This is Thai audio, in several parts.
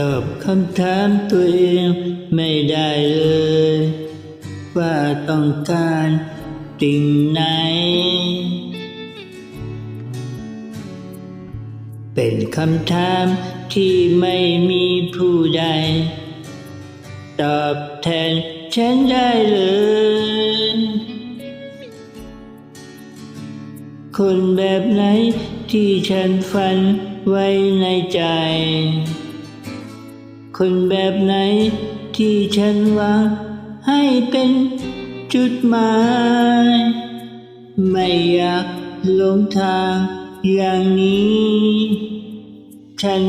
ตอบคำถามตัวเองไม่ได้เลย ว่าต้องการสิ่งไหน เป็นคำถามที่ไม่มีผู้ใด ตอบแทนฉันได้เลย คนแบบไหนที่ฉันฝันไว้ในใจ คนแบบไหนที่ฉันวังให้เป็นจุดหมาย ไม่อยากหลงทางอย่างนี้ ฉัน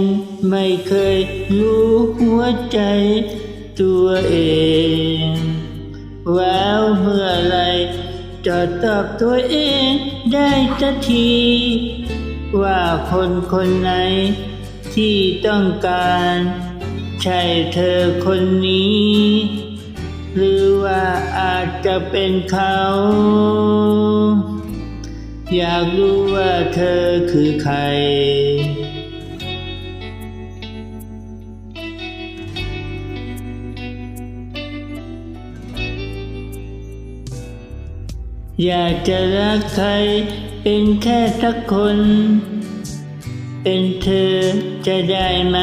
ไม่เคยรู้หัวใจตัวเองแล้วเมื่อไหรจะตอบตัวเองได้สักที ว่าคนคนไหนที่ต้องการ ใช่เธอคนนี้ หรือว่าอาจจะเป็นเขา อยากรู้ว่าเธอคือใคร อยากจะรักใครเป็นแค่สักคน เป็นเธอจะได้ไหม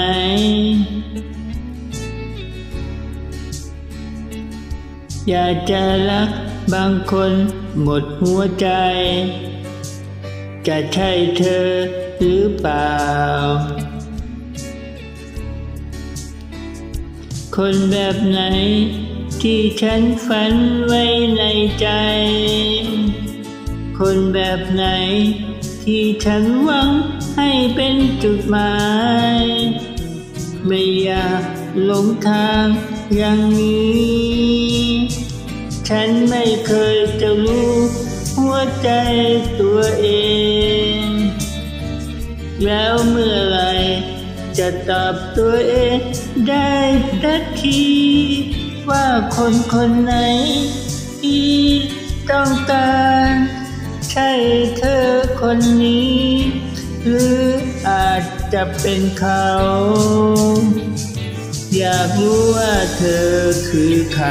อยากจะรักบางคนหมดหัวใจ จะใช่เธอหรือเปล่า คนแบบไหนที่ฉันฝันไว้ในใจ คนแบบไหนที่ฉันหวังให้เป็นจุดหมาย ไม่อยากหลงทางอย่างนี้ ฉันไม่เคยจะรู้ หัวใจตัวเอง แล้วเมื่อไรจะตอบตัวเองได้สักที ว่าคนคนไหน ที่ต้องการ ใช่เธอคนนี้ หรืออาจจะเป็นเขา อยากรู้ว่าเธอคือใคร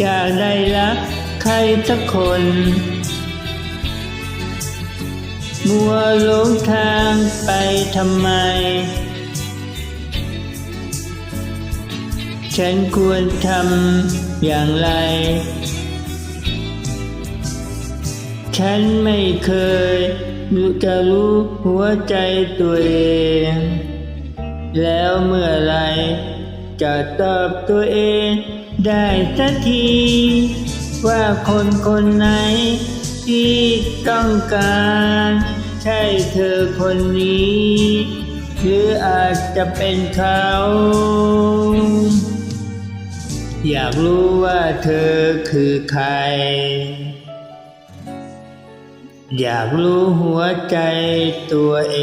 อยากได้รักใครสักคน มัวหลงทางไปทำไม ฉันควรทำอย่างไร ฉันไม่เคยรู้จะรู้หัวใจตัวเอง แล้วเมื่อไร จะตอบตัวเองได้สักที ว่าคนคนไหน ที่ต้องการ ใช่เธอคนนี้ หรืออาจจะเป็นเขา อยากรู้ว่าเธอคือใคร อยากรู้หัวใจตัวเอ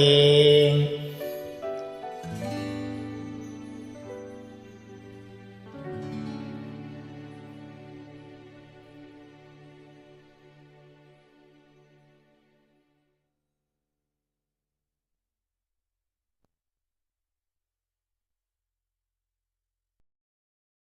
ง